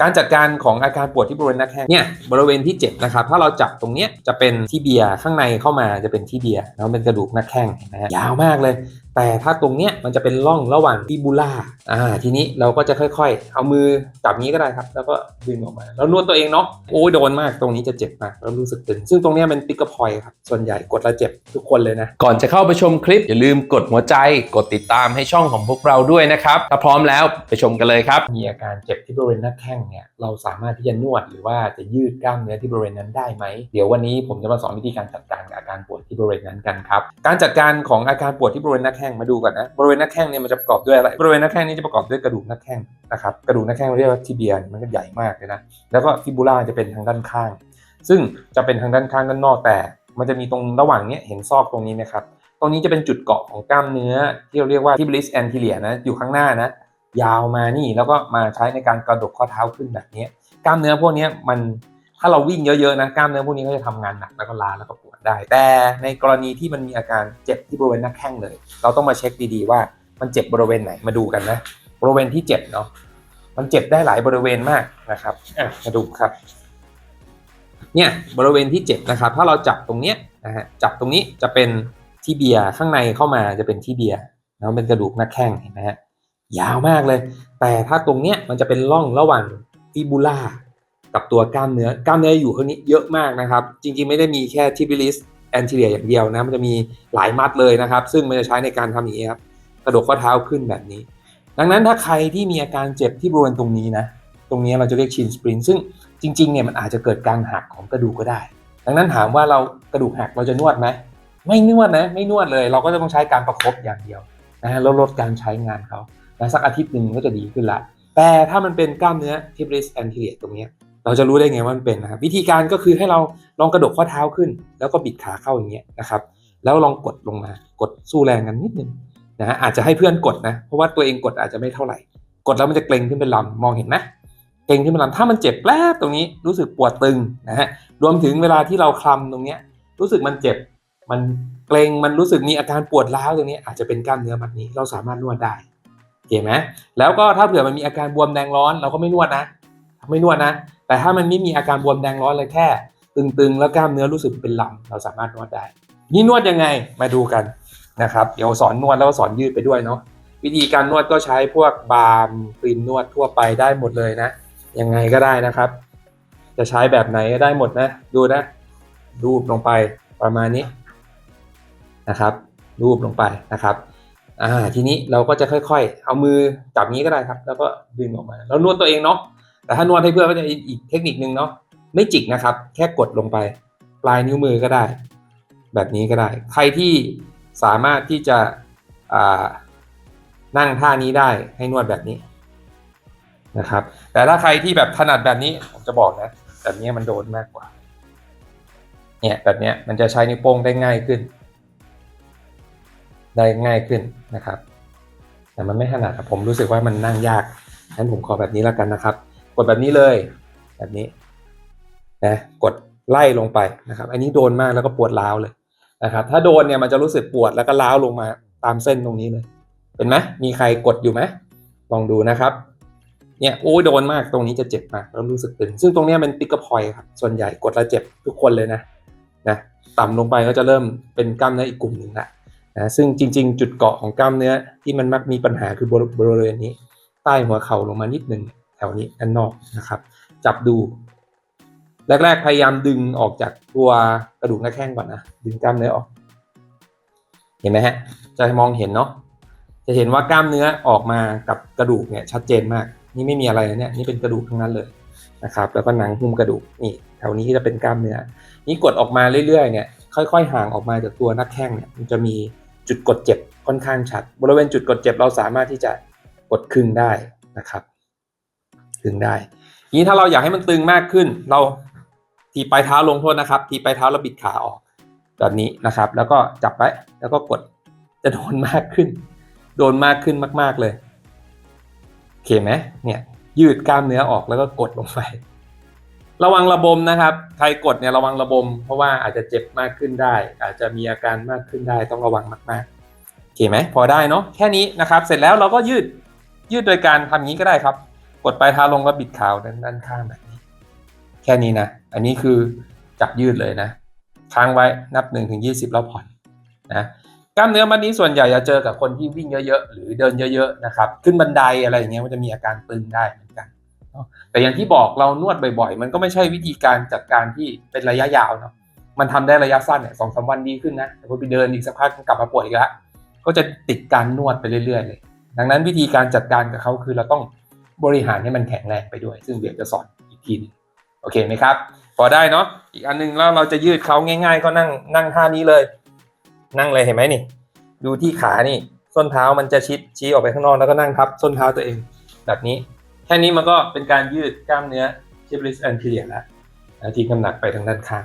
การจัดการของอาการปวดที่บริเวณหน้าแข้งเนี่ยบริเวณที่เจ็บนะครับถ้าเราจับตรงเนี้ยจะเป็นที่เบียร์ข้างในเข้ามาจะเป็นที่เบียร์แล้วเป็นกระดูกหน้าแข้งนะฮะยาวมากเลย แต่ถ้าตรงเนี้ยมันจะเป็นร่องระหว่างฟิบูล่าอ่าทีนี้เราก็จะค่อยๆ เอามือจับนี้ก็ได้ครับ แล้วก็ดึงออกมาแล้วนวดตัวเองเนาะโอ้ยโดนมากตรงนี้จะเจ็บมากแล้วรู้สึกตึงซึ่งตรงเนี้ยเป็นปิกเกอร์พอยครับส่วนใหญ่กดแล้วเจ็บทุกคนเลยนะก่อนจะเข้าไปชมคลิปอย่าลืมกดหัวใจกดติดตามให้ช่องของพวกเราด้วยนะครับถ้าพร้อมแล้วไปชมกันเลยครับมีอาการเจ็บที่บริเวณหน้าแข้งเนี่ยเราสามารถที่จะนวดหรือว่าจะยืดกล้ามเนื้อที่บริเวณนั้นได้ไหมเดี๋ยววันนี้ผมจะมาสอนวิธีการจัดการกับอาการปวดที่บริเวณนั้นกันครับการจัดการของอาการปวดที่บริเวณหน้าแข้งมาดูก่อนนะบริเวณหน้าแข้งเนี่ยมันจะประกอบด้วยอะไรบริเวณหน้าแข้งนี่จะประกอบด้วยกระดูกหน้าแข้งนะครับกระดูกหน้าแข้งเราเรียกว่าทิเบียมันก็ใหญ่มากเลยนะแล้วก็ฟิบูล่าจะเป็นทางด้านข้าง ซึ่งจะเป็นทางด้านข้างด้านนอกแต่ มันจะมีตรงระหว่างเนี้ยเห็นซอกตรงนี้ไหมครับตรงนี้จะเป็นจุดเกาะของกล้ามเนื้อ ที่เราเรียกว่า tibialis anterior นะอยู่ข้างหน้านะยาวมานี่แล้วก็มาใช้ในการกระดกข้อเท้าขึ้นแบบนี้กล้ามเนื้อพวกนี้มัน ถ้าเราวิ่งเยอะๆนะกล้ามเนื้อพวกนี้ก็จะทำงานหนักแล้วก็ล้าแล้วก็ปวดได้ แต่ในกรณีที่มันมีอาการเจ็บที่บริเวณหน้าแข้งเลย เราต้องมาเช็คดีๆว่ามันเจ็บบริเวณไหนมาดูกันนะบริเวณที่เจ็บเนาะมันเจ็บได้หลายบริเวณมากนะครับอะมาดูครับเนี่ยบริเวณที่เจ็บนะครับ ถ้าเราจับตรงเนี้ยนะฮะจับตรงนี้จะเป็นที่เบียร์ข้างในเข้ามาจะเป็นที่เบียร์แล้วเป็นกระดูกหน้าแข้งเห็นไหมฮะยาวมากเลย แต่ถ้าตรงเนี้ยมันจะเป็นร่องระหว่างฟิบูล่า กับตัวกล้ามเนื้อกล้ามเนื้ออยู่ข้างนี้เยอะมากนะครับ จริงๆไม่ได้มีแค่ทิบิลิสแอนเทียอย่างเดียวนะมันจะมีหลายมัดเลยนะครับ ซึ่งมันจะใช้ในการทำอย่างนี้ครับกระดกข้อเท้าขึ้นแบบนี้ ดังนั้นถ้าใครที่มีอาการเจ็บที่บริเวณตรงนี้นะตรงนี้เราจะเรียกชินสปรินซึ่งจริงๆเนี่ยมันอาจจะเกิดการหักของกระดูกก็ได้ ดังนั้นถามว่าเรากระดูกหักเราจะนวดไหมไม่นวดนะไม่นวดเลย เราก็จะต้องใช้การประคบอย่างเดียวนะฮะล้วลดการใช้งานเขาแล้วสักอาทิตย์หนึ่งก็จะดีขึ้นละแต่ถ้ามันเป็นกล้ามเนื้อทิบริสแอนเทียตรงนี้ เราจะรู้ได้ไงว่ามันเป็นนะครับวิธีการก็คือให้เราลองกระดกข้อเท้าขึ้น แล้วก็บิดขาเข้าอย่างเงี้ยนะครับ แล้วลองกดลงมากดสู้แรงกันนิดนึงนะฮะอาจจะให้เพื่อนกดนะเพราะว่าตัวเองกดอาจจะไม่เท่าไหร่ กดแล้วมันจะเกร็งขึ้นเป็นลำมองเห็นไหมเกร็งขึ้นเป็นลำถ้ามันเจ็บแป๊บตรงนี้รู้สึกปวดตึงนะฮะรวมถึงเวลาที่เราคลำตรงเนี้ยรู้สึกมันเจ็บมันเกร็งมันรู้สึกมีอาการปวดร้าวตรงนี้อาจจะเป็นกล้ามเนื้อแบบนี้เราสามารถนวดได้เห็นไหมแล้วก็ถ้าเผื่อมันมีอาการบวมแดงร้อนเราก็ไม่นวดนะ ไม่นวดนะ แต่ถ้ามันไม่มีอาการบวมแดงร้อนเลยแค่ ตึงๆ แล้วกล้ามเนื้อรู้สึกเป็นลำเราสามารถนวดได้ นี่นวดยังไงมาดูกันนะครับเดี๋ยวสอนนวดแล้วก็สอนยืดไปด้วยเนาะวิธีการนวดก็ใช้พวกบาร์มครีมนวดทั่วไปได้หมดเลยนะยังไงก็ได้นะครับ จะใช้แบบไหนก็ได้หมดนะ ดูนะรูปลงไปประมาณนี้นะครับ รูปลงไปนะครับอ่าทีนี้เราก็จะค่อยๆ เอามือจับนี้ก็ได้ครับ แล้วก็ดึงออกมา แล้วนวดตัวเองเนาะ แต่ถ้านวดให้เพื่อนก็จะอีกเทคนิคนึงเนาะไม่จิกนะครับ แค่กดลงไป ปลายนิ้วมือก็ได้ แบบนี้ก็ได้ ใครที่สามารถที่จะนั่งท่านี้ได้ให้นวดแบบนี้นะครับ แต่ถ้าใครที่แบบถนัดแบบนี้ผมจะบอกนะแบบนี้มันโดนมากกว่า เนี่ยแบบนี้มันจะใช้นิ้วโป้งได้ง่ายขึ้น ได้ง่ายขึ้นนะครับ แต่มันไม่ถนัดผมรู้สึกว่ามันนั่งยากงั้นผมขอแบบนี้แล้วกันนะครับ กดแบบนี้เลย แบบนี้นะกดไล่ลงไปนะครับ อันนี้โดนมากแล้วก็ปวดร้าวเลยนะครับ ถ้าโดนเนี่ยมันจะรู้สึกปวดแล้วก็ร้าวลงมาตามเส้นตรงนี้เลย เป็นไหมมีใครกดอยู่ไหมลองดูนะครับ เนี่ยโอ้ยโดนมากตรงนี้จะเจ็บมากแล้วรู้สึกตึงซึ่งตรงนี้เป็นปิกกร์พอยครับส่วนใหญ่กดแล้วเจ็บทุกคนเลยนะนะต่ำลงไปก็จะเริ่มเป็นกล้ามเนื้ออีกกลุ่มหนึ่งละนะซึ่งจริง ๆ จุดเกาะของกล้ามเนื้อที่มันมักมีปัญหาคือบริเวณนี้ ใต้หัวเข่าลงมานิดหนึ่ง แถวนี้ด้านนอกนะครับ จับดู แรก ๆ พยายามดึงออกจากตัวกระดูกหน้าแข้งก่อนนะดึงกล้ามเนื้อออก เห็นไหมฮะ จะมองเห็นเนาะจะเห็นว่ากล้ามเนื้อออกมากับกระดูกเนี่ยชัดเจนมาก นี่ไม่มีอะไรเนี่ยนี่เป็นกระดูกทั้งนั้นเลยนะครับ แล้วก็หนังหุ้มกระดูกนี่แถวนี้จะเป็นกล้ามเนื้อนี่กดออกมาเรื่อยๆเนี่ยค่อย ๆ ห่างออกมาจากตัวหน้าแข้งเนี่ยมันจะมีจุดกดเจ็บค่อนข้างชัด บริเวณจุดกดเจ็บเราสามารถที่จะกดคึงได้นะครับึงได้ทีนี้ถ้าเราอยากให้มันตึงมากขึ้น เราทีปลายเท้าลงโทษนะครับ ทีปลายเท้าเราบิดขาออกแบบนี้นะครับ แล้วก็จับไว้แล้วก็กดจะโดนมากขึ้น โดนมากขึ้นมาก ๆเลยโอเคไหมเนี่ยยืดกล้ามเนื้อออกแล้วก็กดลงไประวังระบมนะครับ ใครกดเนี่ยระวังระบม เพราะว่าอาจจะเจ็บมากขึ้นได้ อาจจะมีอาการมากขึ้นได้ต้องระวังมากๆโอเคไหมพอได้เนาะแค่นี้นะครับ เสร็จแล้วเราก็ยืดยืดโดยการทำอย่างนี้ก็ได้ครับ กดปลายเท้าลงแล้วบิดขาวด้านด้านข้างแบบนี้ แค่นี้นะ อันนี้คือจับยืดเลยนะ ค้างไว้นับ1นถึงยีแล้วผ่อนนะกล้ามเนื้อมัดนี้ส่วนใหญ่จะเจอกับคนที่วิ่งเยอะๆ หรือเดินเยอะๆนะครับ ขึ้นบันไดอะไรอย่างเงี้ยมันจะมีอาการตึงได้เหมือนกันแต่อย่างที่บอกเรานวดบ่อยๆ มันก็ไม่ใช่วิธีการจัดการที่เป็นระยะยาวเนาะมันทำได้ระยะสั้นเนี่ยสองสามวันดีขึ้นนะแต่พอไปเดินอีกสักพักกลับมาปวดอีกแล้วก็จะติดการนวดไปเรื่อยๆเลย ดังนั้นวิธีการจัดการกับเขาคือเราต้อง บริหารให้มันแข็งแรงไปด้วย ซึ่งเดี๋ยวจะสอนอีกทีนึงโอเคไหมครับ พอได้เนาะอีกอันหนึงแล้วเราจะยืดเขาง่าย ๆ ก็นั่งนั่งท่านี้เลย นั่งเลยเห็นไหมนี่ ดูที่ขานี่ ส้นเท้ามันจะชิดชี้ออกไปข้างนอกแล้วก็นั่งทับส้นเท้าตัวเอง แบบนี้ แค่นี้มันก็เป็นการยืดกล้ามเนื้อ tibialis anterior แล้วที่น้ำหนักไปทางด้านข้าง